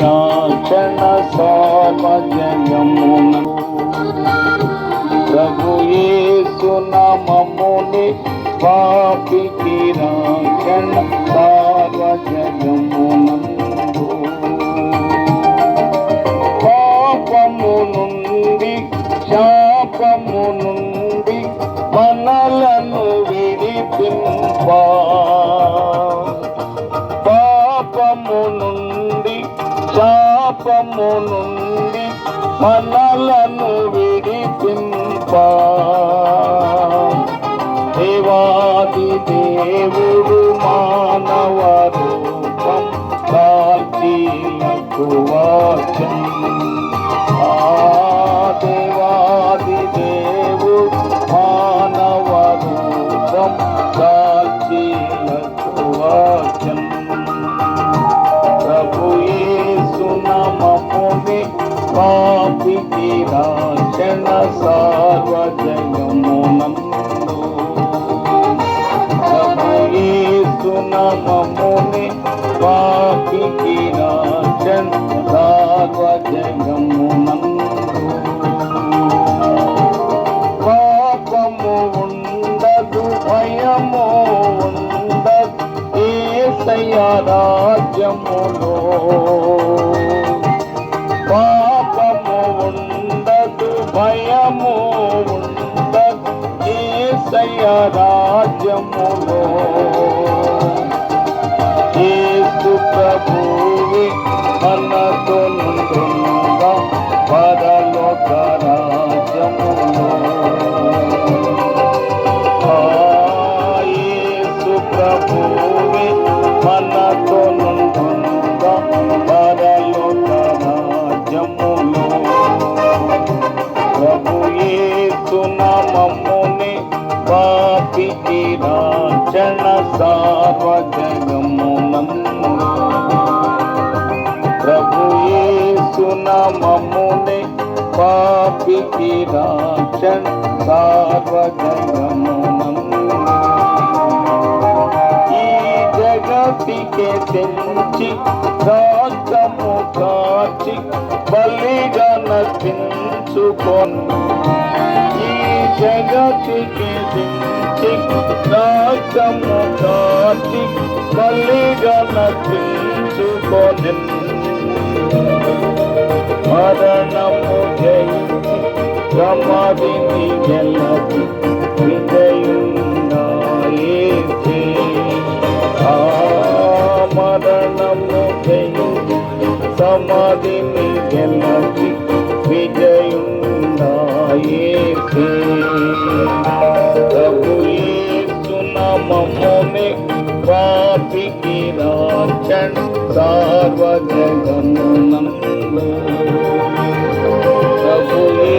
రాక్షణ సార్వజయమున ప్రభు యేసు నామముని పాపికి రాక్షణ సార్వజయమునందు పాపము నుండి శాపము నుండి మన శాపము నుండి మనలను విడిపింపా. దేవాది దేవుడు మానవ రూపం కాల్చీలకు సార్వజయమునందు ప్రభు యేసు నామముని పాపికి రాక్షణ సార్వజయమునందు పాపము ఉండదు భయము ఉండదు ఏసయ్య రాజ్యములో పాపము ఉండదు భయం రాజ్యములో ఏసు ప్రభువి మనతో నుండుగా పరలోక రాజ్యములో. యేసు ప్రభువే మనతో నుండుగా పరలోక రాజ్యములో. ప్రభు యేసు నామముని పాపికి రాచన సార్వజగమునందు ప్రభు యేసు నామముని పాపికి రాచన సార్వజగమునందు ఈ జగతికే తెంచి రాజము కాచి బలిగా నర్పించుకొని జగతికి తెంచి రాజ్యము కాచి బలిగా నర్పించుకొని మరణము జయించి సమాధిని గెలచి విజయున్నాయే ఆ మరణము జయించి సమాధిని గెలచి విజయ మమోని పాతికి రాక్షణ సార్వజగమనంలో ప్రభుయే